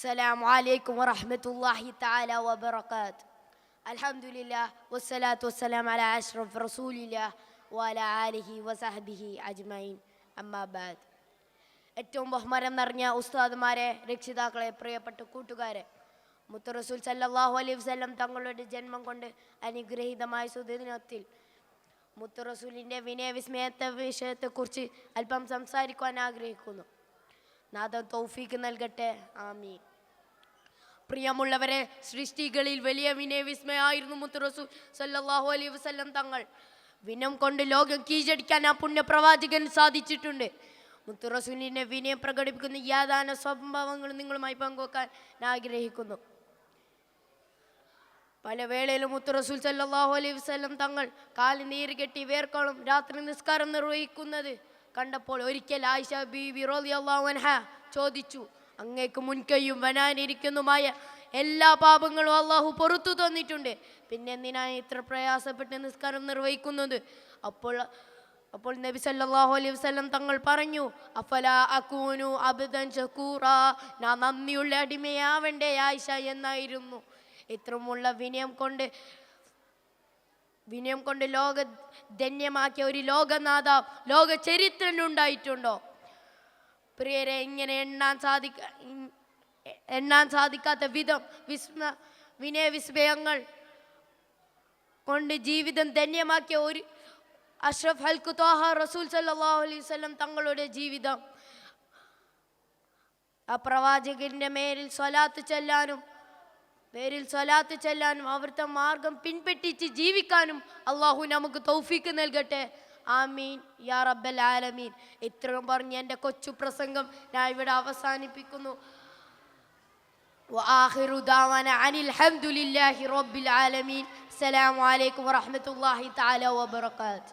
السلام عليكم ورحمة الله تعالى وبركاته الحمد لله والصلاة والسلام على أشرف رسول الله وعلى آله وصحبه أجمعين أما بعد ഏറ്റവും ബഹുമാനം നിറഞ്ഞ ഉസ്താദുമാരെ രക്ഷിതാക്കളെ പ്രിയപ്പെട്ട കൂട്ടുകാരെ മുത്തറസൂൽ സല്ലല്ലാഹു അലൈഹി വസല്ലം തങ്ങളുടെ ജന്മം കൊണ്ട് അനുഗ്രഹീതമായ സുദിനത്തിൽ മുത്തറസൂലിൻ്റെ വിനയവിസ്മയത്തെ വിഷയത്തെക്കുറിച്ച് അല്പം സംസാരിക്കുവാൻ ആഗ്രഹിക്കുന്നു നാഥൻ തൗഫീക്ക് നൽകട്ടെ ആമീൻ പ്രിയമുള്ളവരെ സൃഷ്ടികളിൽ വലിയ വിനയ വിസ്മയായിരുന്നു മുത്തുറസു സല്ലാഹു അലൈഹി വസല്ലം തങ്ങൾ. വിനം കൊണ്ട് ലോകം കീഴടിക്കാൻ ആ പുണ്യപ്രവാചകൻ സാധിച്ചിട്ടുണ്ട്. മുത്തുറസൂലിന്റെ വിനയം പ്രകടിപ്പിക്കുന്ന യാതാന സംഭവങ്ങൾ നിങ്ങളുമായി പങ്കുവെക്കാൻ ഞാൻ ആഗ്രഹിക്കുന്നു. പല വേളയിലും മുത്തുറസൂൽ സല്ലാഹു അലൈഹി വസല്ലം തങ്ങൾ കാൽ നീര് കെട്ടി വേർക്കോളം രാത്രി നിസ്കാരം നിർവഹിക്കുന്നത് കണ്ടപ്പോൾ ഒരിക്കൽ ആയിഷ ബി റളിയല്ലാഹു അൻഹ ചോദിച്ചു അങ്ങേക്ക് മുൻകൈയും വനാനിരിക്കുന്നുമായ എല്ലാ പാപങ്ങളും അള്ളാഹു പുറത്തു തന്നിട്ടുണ്ട്. പിന്നെ എന്തിനാണ് ഇത്ര പ്രയാസപ്പെട്ട് നിസ്കാരം നിർവഹിക്കുന്നത്? അപ്പോൾ അപ്പോൾ നബി സല്ലാഹു അലൈഹി വസ്ലം തങ്ങൾ പറഞ്ഞു അഫല അക്കൂനു അബ്ദൻ ഷക്കൂറ ഞാൻ നന്ദിയുള്ള അടിമയാവണ്ടേ ആയിഷ എന്നായിരുന്നു. ഇത്രമുള്ള വിനയം കൊണ്ട് വിനയം കൊണ്ട് ലോക ധന്യമാക്കിയ ഒരു ലോകനാഥ ലോക ചരിത്രനുണ്ടായിട്ടുണ്ടോ പ്രിയരെ ഇങ്ങനെ എണ്ണാൻ സാധിക്ക എണ്ണാൻ സാധിക്കാത്ത വിധം വിസ്മ വിനയ വിസ്മയങ്ങൾ കൊണ്ട് ജീവിതം ധന്യമാക്കിയ ഒരു അഷ്റഫ് ഹൽക്കു തോഹ റസൂൽ സല്ലല്ലാഹു അലൈഹി വസല്ലം തങ്ങളുടെ ജീവിതം. ആ പ്രവാചകന്റെ മേലിൽ സ്വലാത്ത് ചെല്ലാനും പേരിൽ സ്വലാത്ത് ചെല്ലാനും അവിടുത്തെ മാർഗം പിൻപറ്റിച്ച് ജീവിക്കാനും അള്ളാഹു നമുക്ക് തൗഫീക്ക് നൽകട്ടെ. ആമീൻ യാ റബ്ബൽ ആലമീൻ ഇത്രയും പറഞ്ഞ് എൻ്റെ കൊച്ചു പ്രസംഗം ഞാൻ ഇവിടെ അവസാനിപ്പിക്കുന്നു وآخر دعوانا عن الحمد لله رب العالمين السلام عليكم ورحمة الله تعالى وبركاته